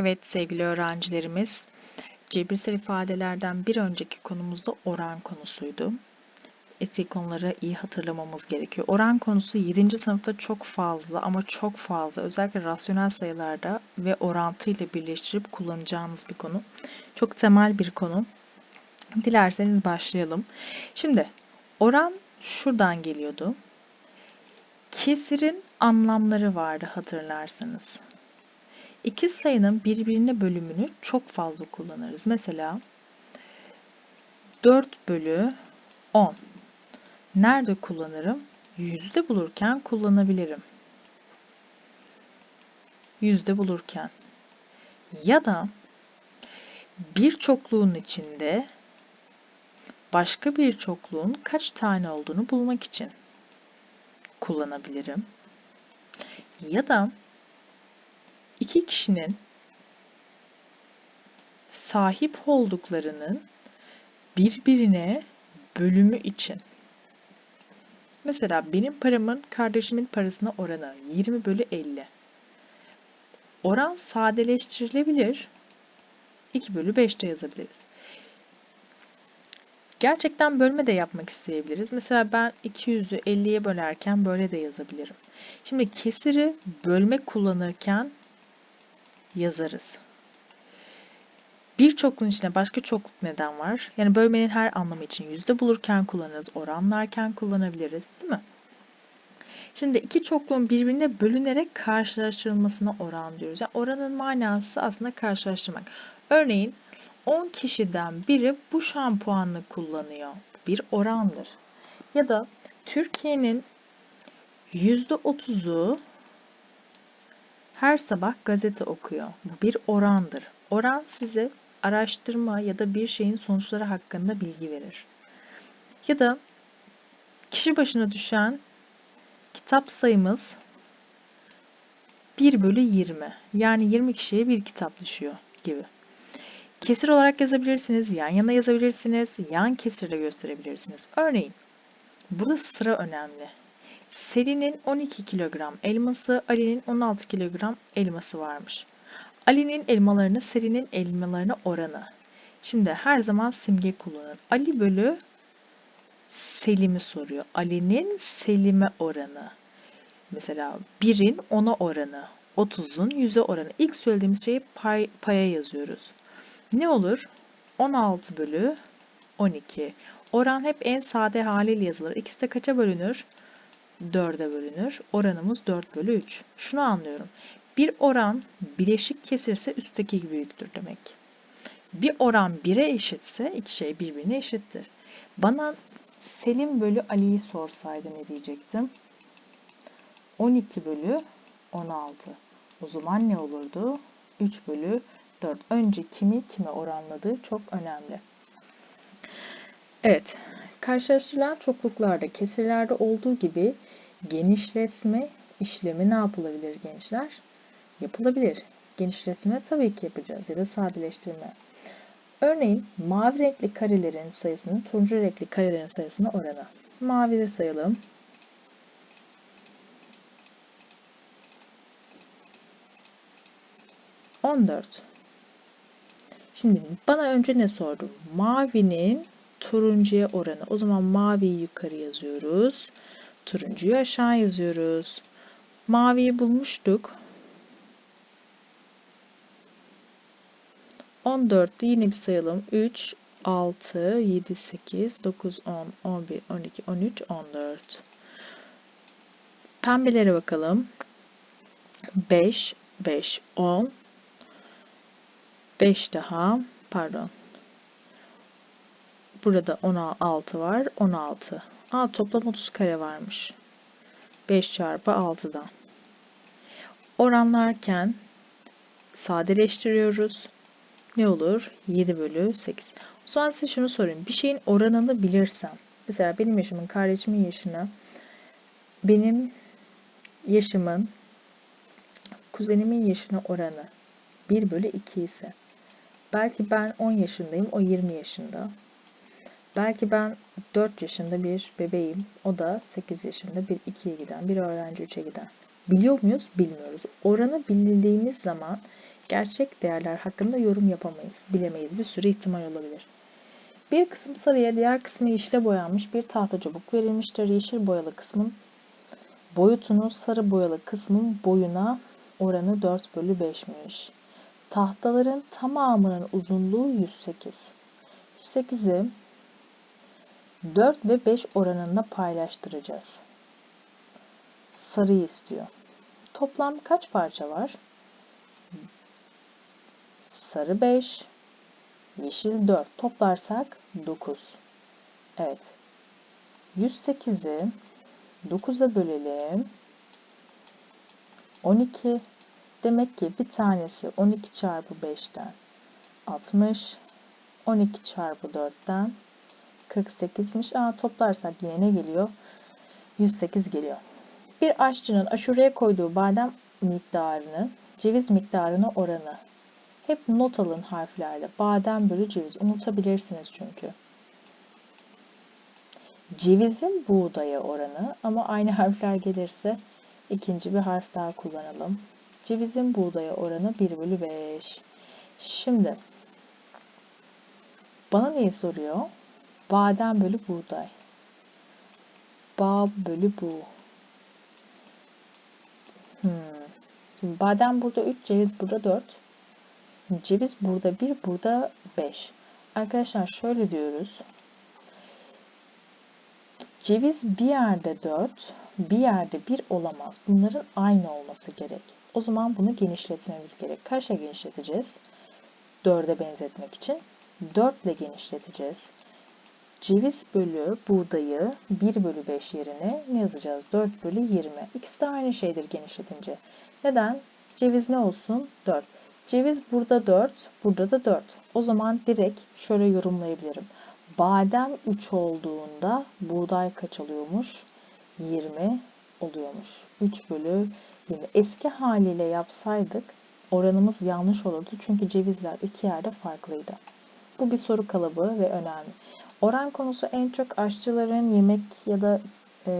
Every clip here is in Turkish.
Evet sevgili öğrencilerimiz, cebirsel ifadelerden bir önceki konumuzda oran konusuydu. Eski konuları iyi hatırlamamız gerekiyor. Oran konusu 7. sınıfta çok fazla ama çok fazla özellikle rasyonel sayılarda ve orantı ile birleştirip kullanacağımız bir konu. Çok temel bir konu. Dilerseniz başlayalım. Şimdi oran şuradan geliyordu. Kesirin anlamları vardı hatırlarsanız. İki sayının birbirine bölümünü çok fazla kullanırız. Mesela 4 bölü 10. Nerede kullanırım? Yüzde bulurken kullanabilirim. Yüzde bulurken. Ya da bir çokluğun içinde başka bir çokluğun kaç tane olduğunu bulmak için kullanabilirim. Ya da iki kişinin sahip olduklarının birbirine bölümü için. Mesela benim paramın kardeşimin parasına oranı 20 bölü 50. Oran sadeleştirilebilir. 2 bölü 5 de yazabiliriz. Gerçekten bölme de yapmak isteyebiliriz. Mesela ben 200'ü 50'ye bölerken böyle de yazabilirim. Şimdi kesiri bölme kullanırken yazarız. Bir çokluğun içinde başka çokluk neden var? Yani bölmenin her anlamı için yüzde bulurken kullanırız, oranlarken kullanabiliriz değil mi? Şimdi iki çokluğun birbirine bölünerek karşılaştırılmasına oran diyoruz. Yani oranın manası aslında karşılaştırmak. Örneğin 10 kişiden biri bu şampuanı kullanıyor. Bir orandır. Ya da Türkiye'nin %30'u her sabah gazete okuyor. Bu bir orandır. Oran size araştırma ya da bir şeyin sonuçları hakkında bilgi verir. Ya da kişi başına düşen kitap sayımız 1 bölü 20. Yani 20 kişiye bir kitap düşüyor gibi. Kesir olarak yazabilirsiniz, yan yana yazabilirsiniz, yan kesirle gösterebilirsiniz. Örneğin, burada sıra önemli. Selin'in 12 kilogram elması, Ali'nin 16 kilogram elması varmış. Ali'nin elmalarını Selin'in elmalarına oranı. Şimdi her zaman simge kullanın. Ali bölü Selim'i soruyor. Ali'nin Selim'e oranı. Mesela 1'in 10'a oranı. 30'un 100'e oranı. İlk söylediğimiz şeyi pay, paya yazıyoruz. Ne olur? 16 bölü 12. Oran hep en sade haliyle yazılır. İkisi de kaça bölünür? 4'e bölünür. Oranımız 4 bölü 3. Şunu anlıyorum. Bir oran bileşik kesirse üstteki büyüktür demek. Bir oran 1'e eşitse iki şey birbirine eşittir. Bana Selim bölü Ali'yi sorsaydı ne diyecektim? 12 bölü 16. O zaman ne olurdu? 3 bölü 4. Önce kimi kime oranladığı çok önemli. Evet, karşılaştırılan çokluklarda, kesirlerde olduğu gibi genişletme işlemi ne yapılabilir gençler? Yapılabilir. Genişletme tabii ki yapacağız ya da sadeleştirme. Örneğin mavi renkli karelerin sayısının turuncu renkli karelerin sayısına oranı. Mavi sayalım. On dört. Şimdi bana önce ne sordu? Mavinin turuncuya oranı. O zaman maviyi yukarı yazıyoruz. Turuncuyu aşağı yazıyoruz. Maviyi bulmuştuk. 14'tü yine bir sayalım. 3, 6, 7, 8, 9, 10, 11, 12, 13, 14. Pembelere bakalım. 5, 5, 10. 5 daha. Pardon. Burada 16 var. 16. Aa toplam 30 kare varmış. 5 çarpı 6'dan. Oranlarken sadeleştiriyoruz. Ne olur? 7 bölü 8. O zaman size şunu sorayım. Bir şeyin oranını bilirsem. Mesela benim yaşımın kardeşimin yaşına benim yaşımın kuzenimin yaşına oranı 1 bölü 2 ise belki ben 10 yaşındayım o 20 yaşında. Belki ben 4 yaşında bir bebeğim. O da 8 yaşında bir 2'ye giden, bir öğrenci 3'e giden. Biliyor muyuz? Bilmiyoruz. Oranı bildiğimiz zaman Gerçek değerler hakkında yorum yapamayız, bilemeyiz. Bir sürü ihtimal olabilir. Bir kısım sarıya, diğer kısmı yeşile boyanmış bir tahta çubuk verilmiştir. Yeşil boyalı kısmın boyutunu sarı boyalı kısmın boyuna oranı 4 bölü 5'miş. Tahtaların tamamının uzunluğu 108. 108'i 4 ve 5 oranında paylaştıracağız. Sarıyı istiyor. Toplam kaç parça var? Sarı 5, yeşil 4. Toplarsak 9. Evet. 108'i 9'a bölelim. 12. Demek ki bir tanesi 12 çarpı 5'ten 60. 12 çarpı 4'ten 48'miş. Aa, toplarsak yine ne geliyor? 108 geliyor. Bir aşçının aşureye koyduğu badem miktarını, ceviz miktarına oranı. Hep not alın harflerle. Badem bölü ceviz. Unutabilirsiniz çünkü. Cevizin buğdaya oranı ama aynı harfler gelirse ikinci bir harf daha kullanalım. Cevizin buğdaya oranı 1 bölü 5. Şimdi bana neyi soruyor? Badem bölü buğday. Ba bölü bu. Hmm. Şimdi badem burada 3, ceviz burada 4. Ceviz burada 1, burada 5. Arkadaşlar şöyle diyoruz. Ceviz bir yerde 4, bir yerde 1 olamaz. Bunların aynı olması gerek. O zaman bunu genişletmemiz gerek. Kaçla genişleteceğiz? 4'e benzetmek için. 4 ile genişleteceğiz. Ceviz bölü buğdayı 1 bölü 5 yerine ne yazacağız? 4 bölü 20. İkisi de aynı şeydir genişletince. Neden? Ceviz ne olsun? 4. Ceviz burada 4, burada da 4. O zaman direkt şöyle yorumlayabilirim. Badem 3 olduğunda buğday kaç oluyormuş? 20 oluyormuş. 3 bölü 20. Eski haliyle yapsaydık oranımız yanlış olurdu. Çünkü cevizler iki yerde farklıydı. Bu bir soru kalıbı ve önemli. Oran konusu en çok aşçıların yemek ya da e,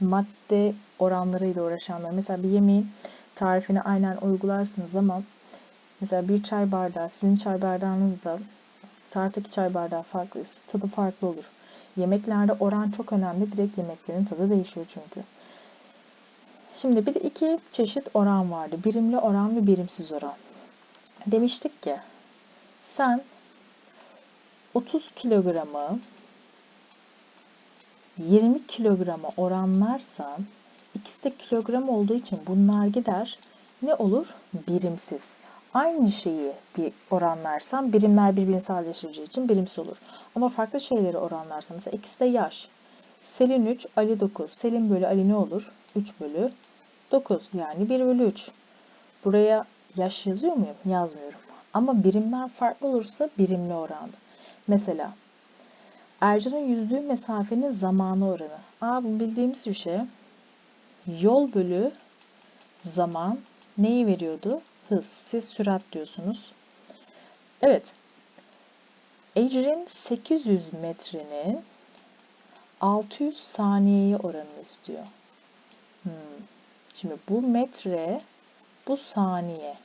madde oranlarıyla uğraşanlar. Mesela bir yemeğin tarifini aynen uygularsınız ama mesela bir çay bardağı sizin çay bardağınızla tarttaki çay bardağı farklıysa tadı farklı olur. Yemeklerde oran çok önemli. Direkt yemeklerin tadı değişiyor çünkü. Şimdi bir de iki çeşit oran vardı. Birimli oran ve birimsiz oran. Demiştik ki sen 30 kilogramı 20 kilograma oranlarsan ikisi de kilogram olduğu için bunlar gider. Ne olur? Birimsiz. Aynı şeyi bir oranlarsam birimler birbirini sadeleştireceği için birimsiz olur. Ama farklı şeyleri oranlarsam mesela ikisi de yaş. Selin 3, Ali 9. Selin bölü Ali ne olur? 3 bölü 9 yani 1 bölü 3. Buraya yaş yazıyor muyum? Yazmıyorum. Ama birimler farklı olursa birimli oran. Mesela Ercan'ın yüzdüğü mesafenin zamanı oranı. Aa bu bildiğimiz bir şey. Yol bölü zaman neyi veriyordu? Hız. Siz sürat diyorsunuz. Evet. Ecrin 800 metrenin 600 saniyeye oranını istiyor. Hmm. Şimdi bu metre, bu saniye.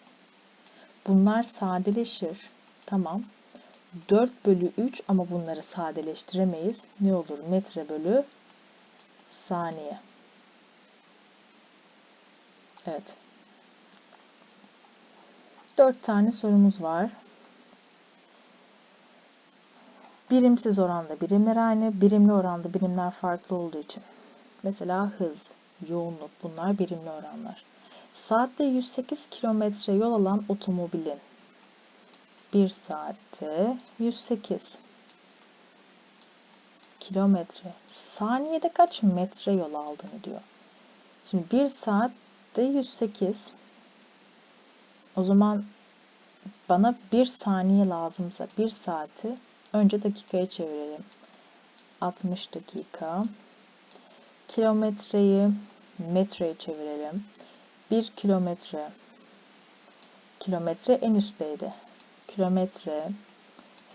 Bunlar sadeleşir. Tamam. 4 bölü 3 ama bunları sadeleştiremeyiz. Ne olur? Metre bölü saniye. Evet. 4 tane sorumuz var. Birimsiz oranda birimler aynı, birimli oranda birimler farklı olduğu için. Mesela hız, yoğunluk bunlar birimli oranlar. Saatte 108 kilometre yol alan otomobilin 1 saatte 108 kilometre. Saniyede kaç metre yol aldığını diyor. Şimdi 1 saatte 108 o zaman bana 1 saniye lazımsa 1 saati önce dakikaya çevirelim. 60 dakika. Kilometreyi metreye çevirelim. 1 kilometre kilometre en üstteydi. Kilometre,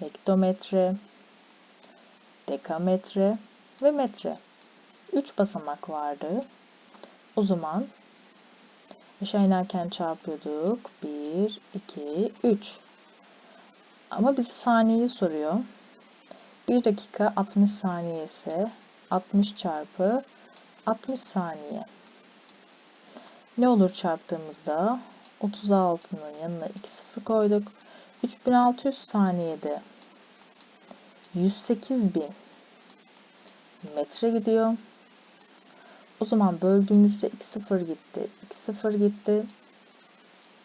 hektometre, dekametre ve metre. 3 basamak vardı. O zaman Aşağı inerken çarpıyorduk. 1, 2, 3. Ama bize saniyeyi soruyor. 1 dakika 60 saniye ise 60 çarpı 60 saniye. Ne olur çarptığımızda 36'nın yanına 2 sıfır koyduk. 3600 saniyede 108.000 metre gidiyor. O zaman böldüğümüzde 2 sıfır gitti. 2 sıfır gitti.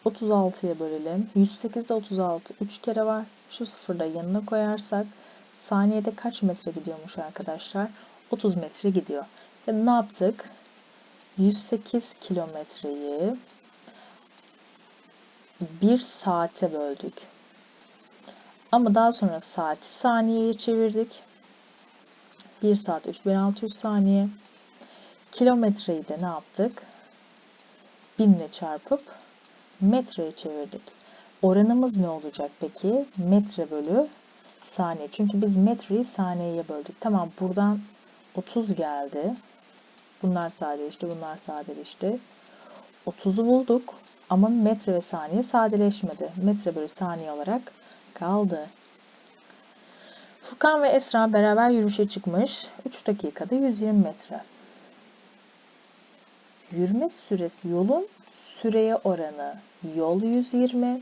36'ya bölelim. 108'de 36 3 kere var. Şu sıfırı da yanına koyarsak saniyede kaç metre gidiyormuş arkadaşlar? 30 metre gidiyor. Ve ne yaptık? 108 kilometreyi 1 saate böldük. Ama daha sonra saati saniyeye çevirdik. 1 saat 3600 saniye. Kilometreyi de ne yaptık? 1000 ile çarpıp metreye çevirdik. Oranımız ne olacak peki? Metre bölü saniye. Çünkü biz metreyi saniyeye böldük. Tamam buradan 30 geldi. Bunlar sadeleşti, bunlar sadeleşti. 30'u bulduk ama metre ve saniye sadeleşmedi. Metre bölü saniye olarak kaldı. Furkan ve Esra beraber yürüyüşe çıkmış. 3 dakikada 120 metre. Yürüme süresi yolun süreye oranı yol 120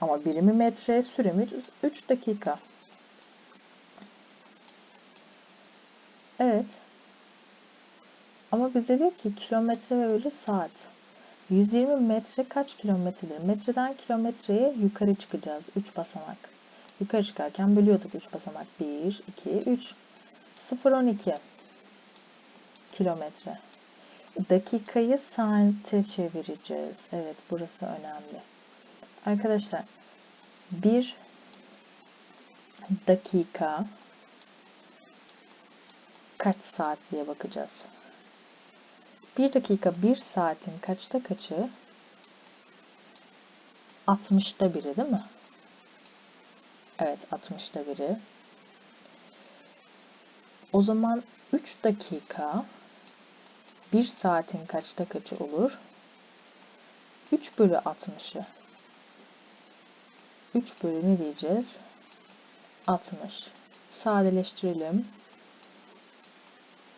ama birimi metre süremiz 3 dakika. Evet. Ama bize diyor ki kilometre ve bölü saat. 120 metre kaç kilometredir? Metreden kilometreye yukarı çıkacağız. 3 basamak. Yukarı çıkarken bölüyorduk 3 basamak. 1, 2, 3. 0, 12 kilometre. Dakikayı saate çevireceğiz. Evet burası önemli. Arkadaşlar bir dakika kaç saat diye bakacağız. Bir dakika bir saatin kaçta kaçı? 60'ta biri değil mi? Evet 60'ta biri. O zaman 3 dakika 1 saatin kaçta kaçı olur? 3 bölü 60'ı. 3 bölü ne diyeceğiz? 60. Sadeleştirelim.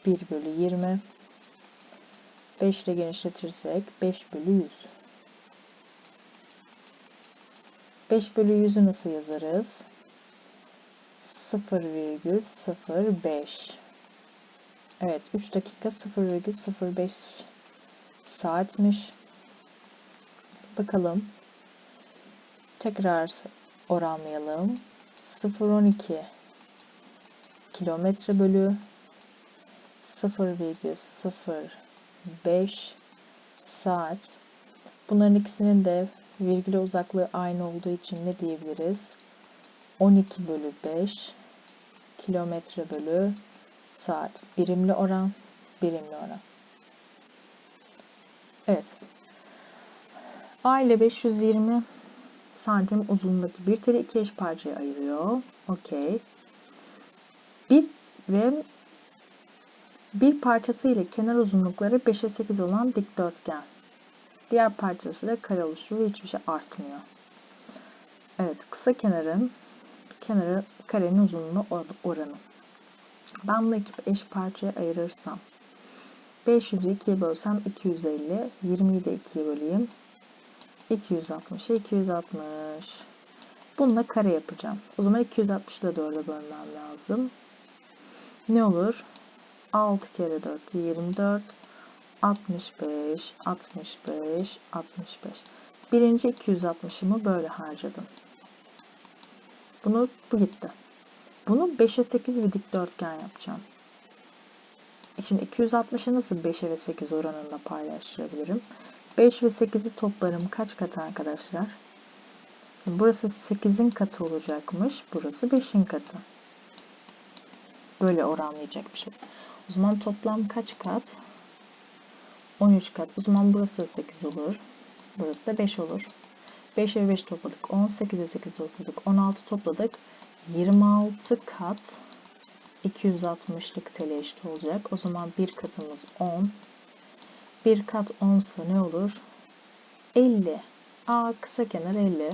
1 bölü 20. 5 ile genişletirsek 5 bölü 100. 5 bölü 100'ü nasıl yazarız? 0,05 Evet 3 dakika 0,05 saatmiş. Bakalım. Tekrar oranlayalım. 0,12 kilometre bölü 0,05 saat. Bunların ikisinin de virgüle uzaklığı aynı olduğu için ne diyebiliriz? 12 bölü 5 kilometre bölü saat. Birimli oran, birimli oran. Evet. A ile 520 santim uzunluğundaki bir teli iki eş parçaya ayırıyor. Okey. Bir ve bir parçası ile kenar uzunlukları 5'e 8 olan dikdörtgen. Diğer parçası da kare oluşturuyor ve hiçbir şey artmıyor. Evet, kısa kenarın kenarı karenin uzunluğu oranı. Ben bunu iki eş parçaya ayırırsam 500'ü 2'ye bölsem 250, 20'yi de 2'ye böleyim. 260'ı 260. Bununla kare yapacağım. O zaman 260'ı da 4'e bölmem lazım. Ne olur? 6 kere 4 24 65 65 65 birinci 260'ımı böyle harcadım. Bunu bu gitti. Bunu 5'e 8 bir dikdörtgen yapacağım. Şimdi 260'ı nasıl 5'e ve 8 oranında paylaştırabilirim? 5 ve 8'i toplarım kaç kat arkadaşlar? Burası 8'in katı olacakmış. Burası 5'in katı. Böyle oranlayacakmışız. O zaman toplam kaç kat? 13 kat. O zaman burası da 8 olur. Burası da 5 olur. 5 ve 5 topladık. 18'e 8 topladık. 16 topladık. 26 kat 260'lık tele eşit olacak. O zaman bir katımız 10. Bir kat 10 ise ne olur? 50. A kısa kenar 50.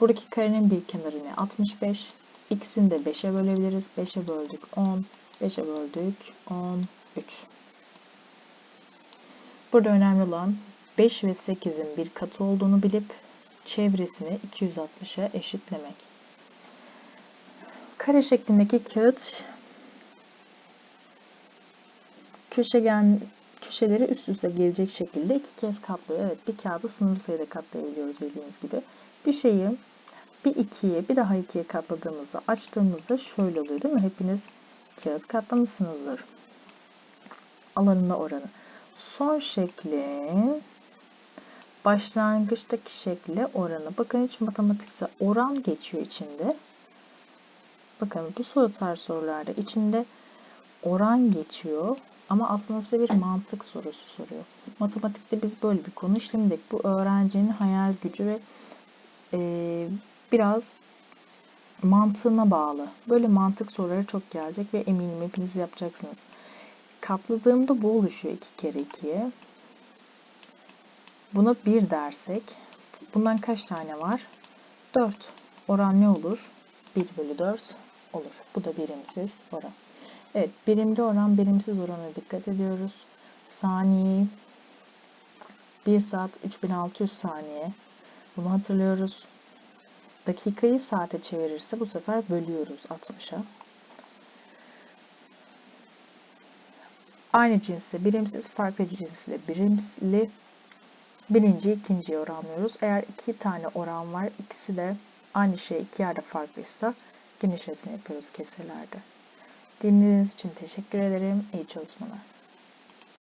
Buradaki karenin bir kenarı ne? 65. X'ini de 5'e bölebiliriz. 5'e böldük 10. 5'e böldük 13. Burada önemli olan 5 ve 8'in bir katı olduğunu bilip çevresini 260'a eşitlemek. Kare şeklindeki kağıt köşegen köşeleri üst üste gelecek şekilde iki kez katlıyor. Evet bir kağıdı sınırlı sayıda katlayabiliyoruz bildiğiniz gibi. Bir şeyi bir ikiye bir daha ikiye katladığımızda açtığımızda şöyle oluyor değil mi? Hepiniz kağıt katlamışsınızdır. Alanında oranı. Son şeklin başlangıçtaki şekle oranı. Bakın hiç matematiksel oran geçiyor içinde. Bakın bu soru tarz sorularda içinde oran geçiyor. Ama aslında size bir mantık sorusu soruyor. Matematikte biz böyle bir konu işlemedik. Bu öğrencinin hayal gücü ve e, biraz mantığına bağlı. Böyle mantık soruları çok gelecek ve eminim hepiniz yapacaksınız. Katladığımda bu oluşuyor 2 kere 2'ye. Buna 1 dersek bundan kaç tane var? 4. Oran ne olur? 1 bölü 4 olur. Bu da birimsiz oran. Evet, birimli oran, birimsiz orana dikkat ediyoruz. Saniye 1 saat 3600 saniye. Bunu hatırlıyoruz. Dakikayı saate çevirirse bu sefer bölüyoruz 60'a. Aynı cinsle birimsiz, farklı cinsle birimli birinci ikinciye oranlıyoruz. Eğer iki tane oran var, ikisi de aynı şey iki yerde farklıysa genişletme yapıyoruz kesirlerde. Dinlediğiniz için teşekkür ederim. İyi çalışmalar.